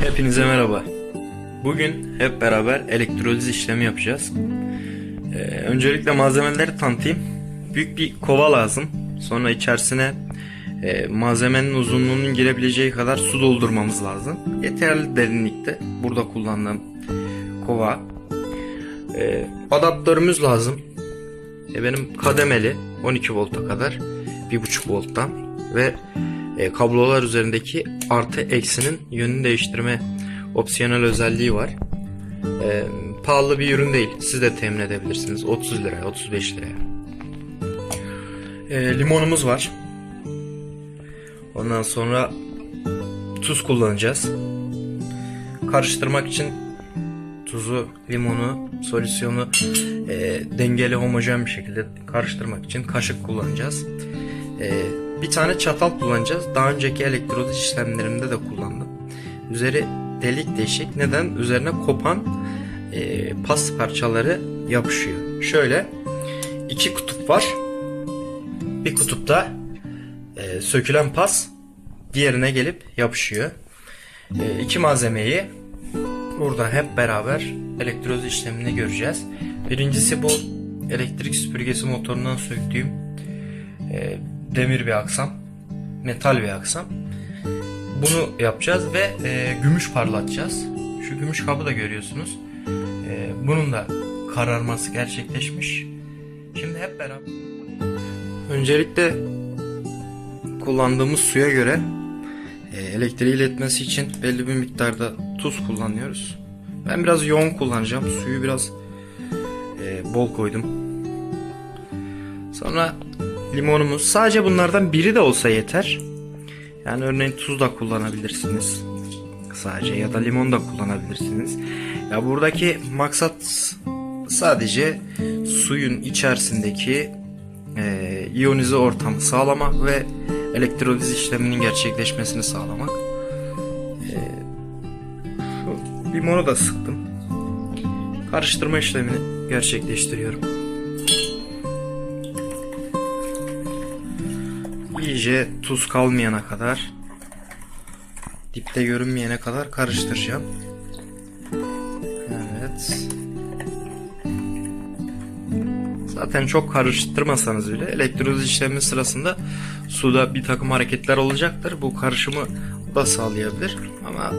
Hepinize merhaba. Bugün hep beraber elektroliz işlemi yapacağız. Ee, öncelikle malzemeleri tanıtayım. Büyük bir kova lazım. Sonra içerisine e, malzemenin uzunluğunun girebileceği kadar su doldurmamız lazım. Yeterli derinlikte. Burada kullandığım kova. Ee, adaptörümüz lazım. E, benim kademeli 12 volta kadar 1.5 volttan ve e, kablolar üzerindeki artı eksinin yönünü değiştirme opsiyonel özelliği var. E, pahalı bir ürün değil. Siz de temin edebilirsiniz. 30 liraya, 35 liraya. E, limonumuz var. Ondan sonra tuz kullanacağız. Karıştırmak için tuzu, limonu, solüsyonu e, dengeli homojen bir şekilde karıştırmak için kaşık kullanacağız. E, bir tane çatal kullanacağız. Daha önceki elektroliz işlemlerimde de kullandım. Üzeri delik deşik. Neden? Üzerine kopan e, pas parçaları yapışıyor. Şöyle iki kutup var. Bir kutupta e, sökülen pas diğerine gelip yapışıyor. E, iki malzemeyi burada hep beraber elektroz işlemini göreceğiz. Birincisi bu elektrik süpürgesi motorundan söktüğüm e, demir bir aksam, metal bir aksam. Bunu yapacağız ve e, gümüş parlatacağız. Şu gümüş kabı da görüyorsunuz. E, bunun da kararması gerçekleşmiş. Şimdi hep beraber. Öncelikle kullandığımız suya göre e, elektriği iletmesi için belli bir miktarda tuz kullanıyoruz. Ben biraz yoğun kullanacağım. Suyu biraz e, bol koydum. Sonra limonumuz. Sadece bunlardan biri de olsa yeter. Yani örneğin tuz da kullanabilirsiniz. Sadece ya da limon da kullanabilirsiniz. Ya buradaki maksat sadece suyun içerisindeki e, iyonize ortamı sağlamak ve elektroliz işleminin gerçekleşmesini sağlamak. E, şu limonu da sıktım. Karıştırma işlemini gerçekleştiriyorum. İyice tuz kalmayana kadar dipte görünmeyene kadar karıştıracağım. Evet. Zaten çok karıştırmasanız bile elektroliz işlemi sırasında suda bir takım hareketler olacaktır. Bu karışımı da sağlayabilir ama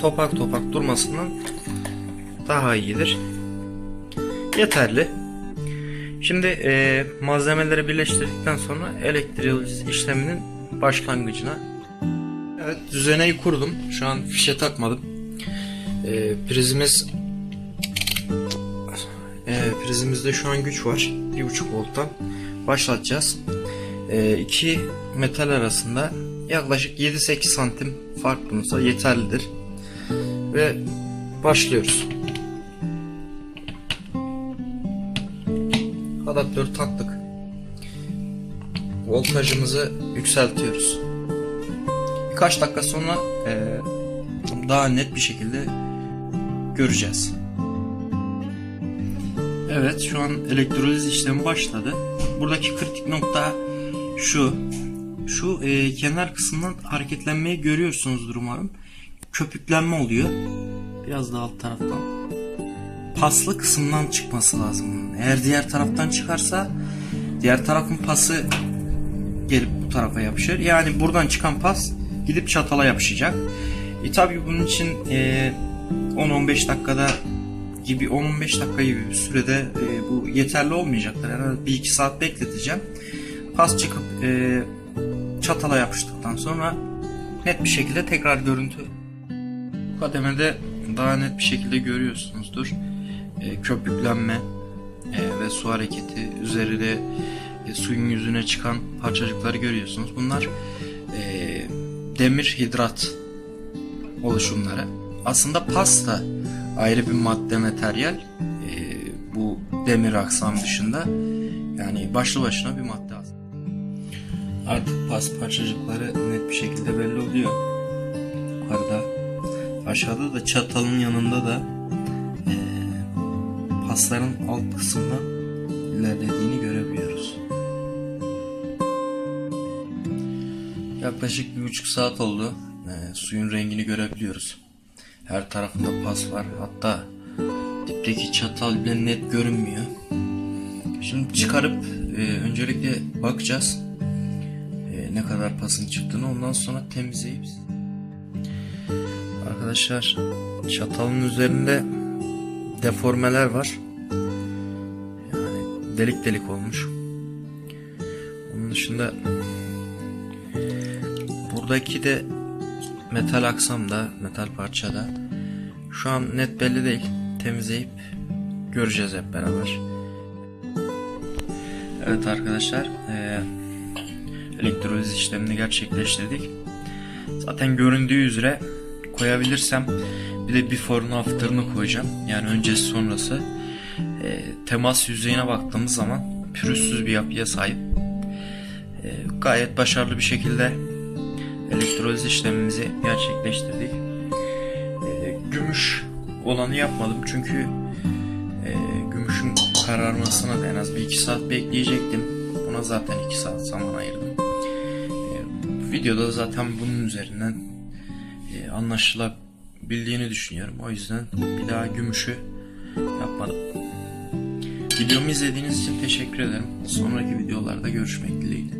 topak topak durmasından daha iyidir. Yeterli. Şimdi e, malzemeleri birleştirdikten sonra elektroliz işleminin başlangıcına Evet düzeneyi kurdum. Şu an fişe takmadım. E, prizimiz e, prizimizde şu an güç var. 1.5 volttan başlatacağız. E, iki metal arasında yaklaşık 7-8 santim fark bulunsa yeterlidir. Ve başlıyoruz. Adaptörü taktık. Voltajımızı yükseltiyoruz. Birkaç dakika sonra e, daha net bir şekilde göreceğiz. Evet şu an elektroliz işlemi başladı. Buradaki kritik nokta şu. Şu e, kenar kısımdan hareketlenmeyi görüyorsunuzdur umarım. Köpüklenme oluyor. Biraz daha alt taraftan. Paslı kısımdan çıkması lazım. Eğer diğer taraftan çıkarsa diğer tarafın pası gelip bu tarafa yapışır. Yani buradan çıkan pas gidip çatala yapışacak. E tabi bunun için e, 10-15 dakikada gibi 10-15 dakika gibi bir sürede e, bu yeterli olmayacaktır. Yani 1-2 saat bekleteceğim. Pas çıkıp e, çatala yapıştıktan sonra net bir şekilde tekrar görüntü kademede daha net bir şekilde görüyorsunuzdur. E, köpüklenme e, ve su hareketi üzerinde e, suyun yüzüne çıkan parçacıkları görüyorsunuz. Bunlar e, demir hidrat oluşumları. Aslında pasta ayrı bir madde materyal. Bu demir aksam dışında yani başlı başına bir madde aslında. Artık pas parçacıkları net bir şekilde belli oluyor. Yukarıda. Aşağıda da çatalın yanında da pasların alt kısmından ilerlediğini görebiliyoruz. Yaklaşık bir buçuk saat oldu. Ee, suyun rengini görebiliyoruz. Her tarafında pas var. Hatta dipteki çatal bile net görünmüyor. Şimdi çıkarıp e, öncelikle bakacağız. E, ne kadar pasın çıktığını ondan sonra temizleyip Arkadaşlar çatalın üzerinde deformeler var. Yani delik delik olmuş. Onun dışında buradaki de metal aksamda, metal parçada şu an net belli değil. Temizleyip göreceğiz hep beraber. Evet arkadaşlar, eee elektroliz işlemini gerçekleştirdik. Zaten göründüğü üzere koyabilirsem bir de before'unu after'ını koyacağım. Yani öncesi sonrası. E, temas yüzeyine baktığımız zaman pürüzsüz bir yapıya sahip. E, gayet başarılı bir şekilde elektroliz işlemimizi gerçekleştirdik. E, gümüş olanı yapmadım çünkü e, gümüşün kararmasına da en az bir iki saat bekleyecektim. Buna zaten iki saat zaman ayırdım. E, videoda da zaten bunun üzerinden e, anlaşılabildiğini düşünüyorum. O yüzden bir daha gümüşü yapmadım. Videomu izlediğiniz için teşekkür ederim. Sonraki videolarda görüşmek dileğiyle.